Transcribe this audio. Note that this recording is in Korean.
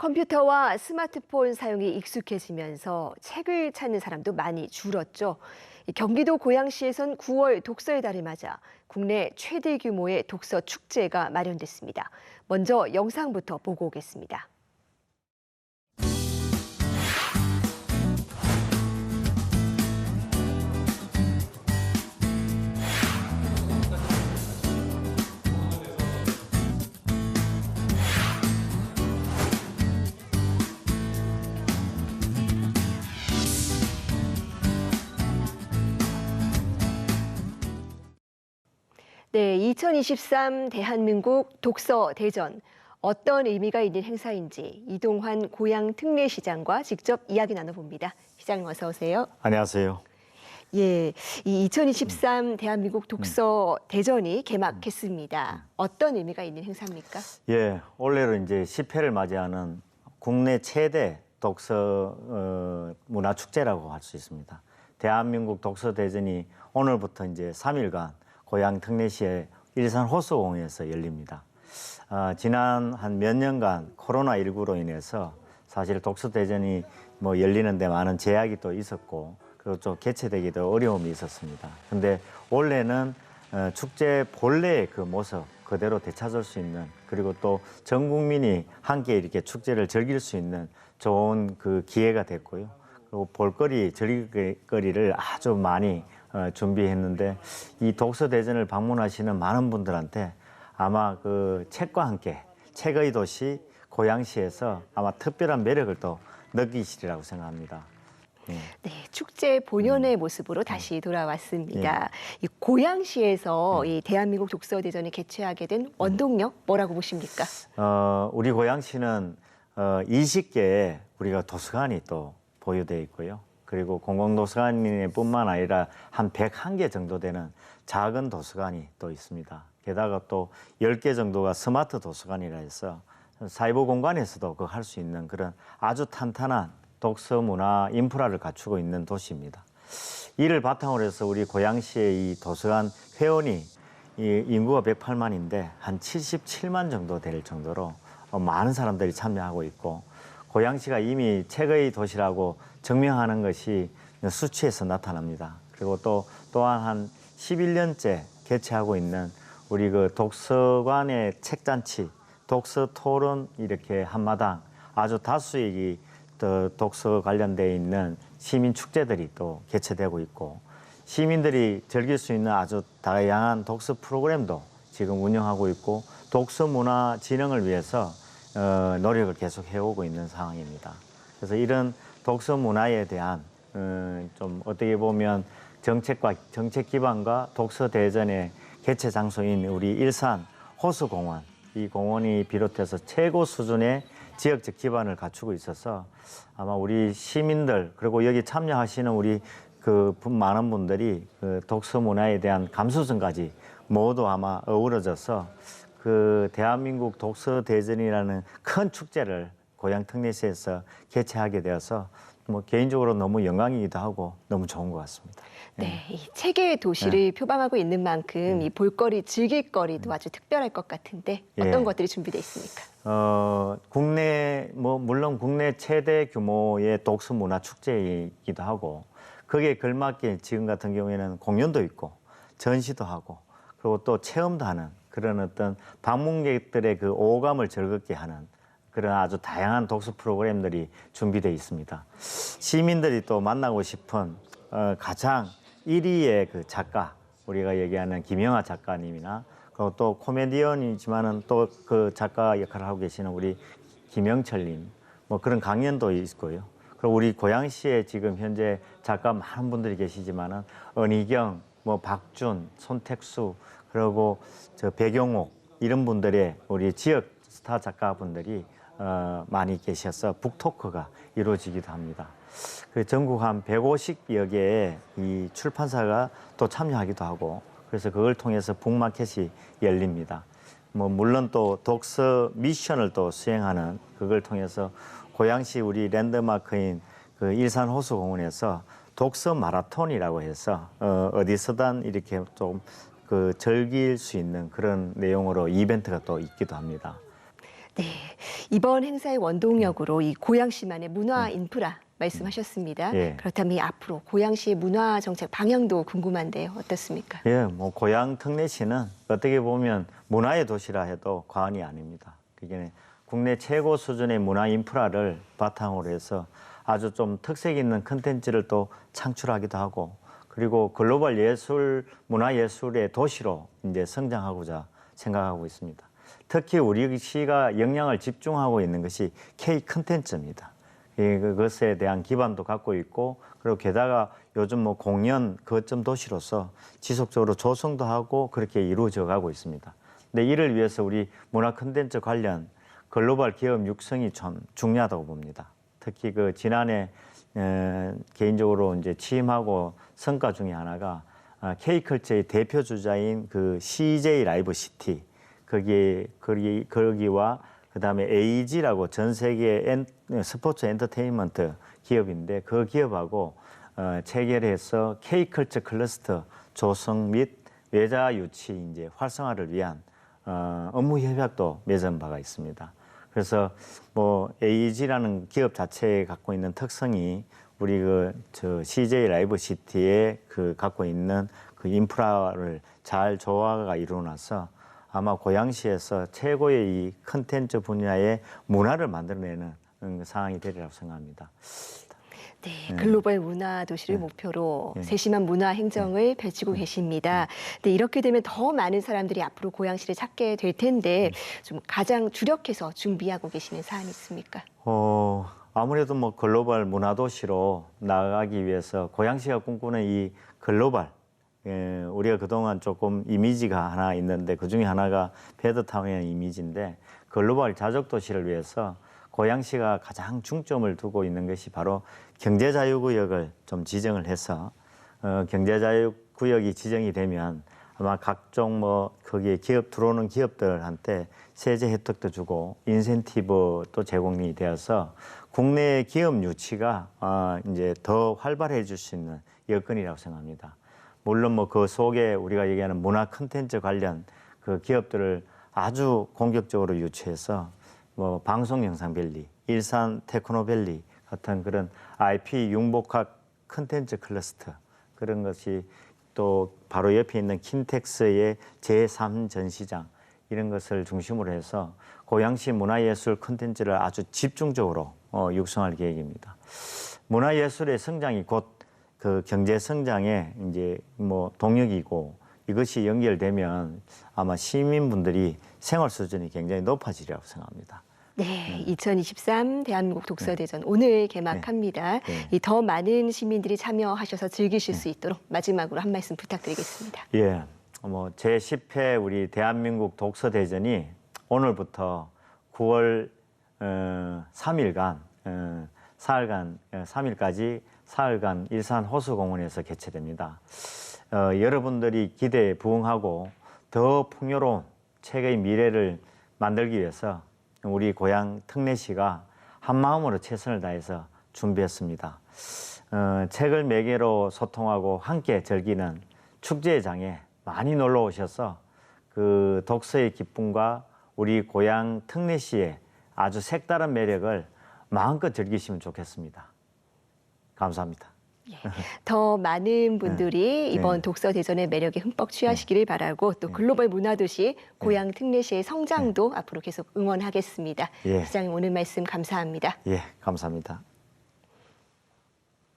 컴퓨터와 스마트폰 사용이 익숙해지면서 책을 찾는 사람도 많이 줄었죠. 이 경기도 고양시에선 9월 독서의 달을 맞아 국내 최대 규모의 독서 축제가 마련됐습니다. 먼저 영상부터 보고 오겠습니다. 네, 2023 대한민국 독서 대전. 어떤 의미가 있는 행사인지 이동환 고양 특례시장과 직접 이야기 나눠봅니다. 시장님 어서 오세요. 안녕하세요. 예, 이 2023 대한민국 독서 대전이 개막했습니다. 어떤 의미가 있는 행사입니까? 예, 올해로 이제 10회를 맞이하는 국내 최대 독서 어, 문화 축제라고 할 수 있습니다. 대한민국 독서 대전이 오늘부터 이제 3일간 고향 특례시의 일산 호수공원에서 열립니다. 아, 지난 한 몇 년간 코로나 19로 인해서 사실 독서 대전이 뭐 열리는데 많은 제약이 또 있었고 그리고 좀 개최되기도 어려움이 있었습니다. 근데 올해는 어, 축제 본래의 그 모습 그대로 되찾을 수 있는 그리고 또 전 국민이 함께 이렇게 축제를 즐길 수 있는 좋은 그 기회가 됐고요. 그리고 볼거리, 즐길거리를 아주 많이 어, 준비했는데 이 독서 대전을 방문하시는 많은 분들한테 아마 그 책과 함께 책의 도시 고양시에서 아마 특별한 매력을 또 느끼시리라고 생각합니다. 예. 네, 축제 본연의 모습으로 다시 돌아왔습니다. 이 고양시에서 이 대한민국 독서 대전을 개최하게 된 원동력 뭐라고 보십니까? 어, 우리 고양시는 어, 20개의 우리가 도서관이 또 보유되어 있고요. 그리고 공공도서관뿐만 아니라 한 101개 정도 되는 작은 도서관이 또 있습니다. 게다가 또 10개 정도가 스마트 도서관이라 해서 사이버 공간에서도 그 할 수 있는 그런 아주 탄탄한 독서 문화 인프라를 갖추고 있는 도시입니다. 이를 바탕으로 해서 우리 고양시의 이 도서관 회원이 이 인구가 108만인데 한 77만 정도 될 정도로 어, 많은 사람들이 참여하고 있고 고양시가 이미 책의 도시라고 증명하는 것이 수치에서 나타납니다. 그리고 또 또한 한 11년째 개최하고 있는 우리 그 독서관의 책잔치, 독서 토론 이렇게 한마당 아주 다수의 이또 독서 관련돼 있는 시민 축제들이 또 개최되고 있고 시민들이 즐길 수 있는 아주 다양한 독서 프로그램도 지금 운영하고 있고 독서 문화 진흥을 위해서 어, 노력을 계속 해오고 있는 상황입니다. 그래서 이런 독서 문화에 대한 어, 좀 어떻게 보면 정책과 정책 기반과 독서 대전의 개최 장소인 우리 일산 호수 공원 이 공원이 비롯해서 최고 수준의 지역적 기반을 갖추고 있어서 아마 우리 시민들 그리고 여기 참여하시는 우리 그 분- 많은 분들이 그 독서 문화에 대한 감수성까지 모두 아마 어우러져서 그 대한민국 독서 대전이라는 큰 축제를 고향 특례시에서 개최하게 되어서 뭐 개인적으로 너무 영광이기도 하고 너무 좋은 것 같습니다. 네, 이 책의 도시를 표방하고 있는 만큼 이 볼거리, 즐길거리도 아주 특별할 것 같은데 어떤 예. 것들이 준비되어 있습니까? 어, 국내 뭐 물론 국내 최대 규모의 독서 문화 축제이기도 하고 거기에 걸맞게 지금 같은 경우에는 공연도 있고 전시도 하고 그리고 또 체험도 하는 그런 어떤 방문객들의 그 오감을 즐겁게 하는 그런 아주 다양한 독서 프로그램들이 준비되어 있습니다. 시민들이 또 만나고 싶은 어, 가장 1위의 그 작가 우리가 얘기하는 김영하 작가님이나 그리고 또 코미디언이지만은 또 그 작가 역할을 하고 계시는 우리 김영철님 뭐 그런 강연도 있고요. 그리고 우리 고양시에 지금 현재 작가 많은 분들이 계시지만은 은희경, 뭐 박준, 손택수 그리고 저 배경옥 이런 분들의 우리 지역 스타 작가분들이 어, 많이 계셔서 북토크가 이루어지기도 합니다. 그 전국 한 150여 개의 이 출판사가 또 참여하기도 하고 그래서 그걸 통해서 북마켓이 열립니다. 뭐 물론 또 독서 미션을 또 수행하는 그걸 통해서 고양시 우리 랜드마크인 그 일산 호수공원에서 독서 마라톤이라고 해서 어, 어디서든 이렇게 좀 그 즐길 수 있는 그런 내용으로 이벤트가 또 있기도 합니다. 네, 이번 행사의 원동력으로 이 고양시만의 문화 인프라 말씀하셨습니다. 예. 그렇다면 이 앞으로 고양시의 문화 정책 방향도 궁금한데요. 어떻습니까? 예, 뭐 고향 특례시는 어떻게 보면 문화의 도시라 해도 과언이 아닙니다. 그게 국내 최고 수준의 문화 인프라를 바탕으로 해서 아주 좀 특색 있는 컨텐츠를 또 창출하기도 하고 그리고 글로벌 예술 문화 예술의 도시로 이제 성장하고자 생각하고 있습니다. 특히 우리 시가 영향을 집중하고 있는 것이 K 컨텐츠입니다. 예, 그것에 대한 기반도 갖고 있고 그리고 게다가 요즘 뭐 공연 거점 도시로서 지속적으로 조성도 하고 그렇게 이루어져 가고 있습니다. 근데 이를 위해서 우리 문화 콘텐츠 관련 글로벌 기업 육성이 참 중요하다고 봅니다. 특히 그 지난해 에, 개인적으로 이제 취임하고 성과 중에 하나가 아, K컬처의 대표 주자인 그 CJ 라이브 시티 거기에 거기 거기와 그다음에 AG라고 전 세계 엔, 스포츠 엔터테인먼트 기업인데 그 기업하고 어, 체결해서 K컬처 클러스터 조성 및 외자 유치 이제 활성화를 위한 어, 업무 협약도 맺은 바가 있습니다. 그래서 뭐 AG라는 기업 자체에 갖고 있는 특성이 우리 그 저 CJ 라이브 시티에 그 갖고 있는 그 인프라를 잘 조화가 이루어나서 아마 고양시에서 최고의 이 컨텐츠 분야의 문화를 만들어내는 음, 상황이 되리라고 생각합니다. 네, 글로벌 문화 도시를 목표로 네. 세심한 문화 행정을 펼치고 계십니다. 네, 이렇게 되면 더 많은 사람들이 앞으로 고양시를 찾게 될 텐데 좀 가장 주력해서 준비하고 계시는 사안이 있습니까? 어, 아무래도 뭐 글로벌 문화 도시로 나아가기 위해서 고양시가 꿈꾸는 이 글로벌 예, 우리가 그동안 조금 이미지가 하나 있는데 그 중에 하나가 베드타운이라는 이미지인데 글로벌 자족 도시를 위해서 고양시가 가장 중점을 두고 있는 것이 바로 경제자유구역을 좀 지정을 해서 어, 경제자유구역이 지정이 되면 아마 각종 뭐 거기에 기업 들어오는 기업들한테 세제 혜택도 주고 인센티브도 제공이 되어서 국내 기업 유치가 아, 이제 더 활발해질 수 있는 여건이라고 생각합니다. 물론 뭐 그 속에 우리가 얘기하는 문화 콘텐츠 관련 그 기업들을 아주 공격적으로 유치해서 뭐 방송 영상 밸리, 일산 테크노 밸리 같은 그런 IP 융복합 콘텐츠 클러스터 그런 것이 또 바로 옆에 있는 킨텍스의 제3 전시장 이런 것을 중심으로 해서 고양시 문화예술 콘텐츠를 아주 집중적으로 어, 육성할 계획입니다. 문화예술의 성장이 곧 그 경제 성장의 이제 뭐 동력이고 이것이 연결되면 아마 시민분들이 생활 수준이 굉장히 높아지리라고 생각합니다. 네, 2023 대한민국 독서대전 오늘 개막합니다. 네. 이 더 많은 시민들이 참여하셔서 즐기실 수 있도록 마지막으로 한 말씀 부탁드리겠습니다. 예, 뭐 제10회 우리 대한민국 독서대전이 오늘부터 9월 어, 3일간 어, 사흘간 어, 3일까지 사흘간 일산 호수공원에서 개최됩니다. 어, 여러분들이 기대에 부응하고 더 풍요로운 책의 미래를 만들기 위해서 우리 고향 특례시가 한 마음으로 최선을 다해서 준비했습니다. 어, 책을 매개로 소통하고 함께 즐기는 축제의 장에 많이 놀러 오셔서 그 독서의 기쁨과 우리 고향 특례시의 아주 색다른 매력을 마음껏 즐기시면 좋겠습니다. 감사합니다. 더 많은 분들이 이번 네. 독서 대전의 매력에 흠뻑 취하시기를 바라고 또 글로벌 문화도시 고향 특례시의 성장도 앞으로 계속 응원하겠습니다. 예. 시장님 오늘 말씀 감사합니다. 예, 감사합니다.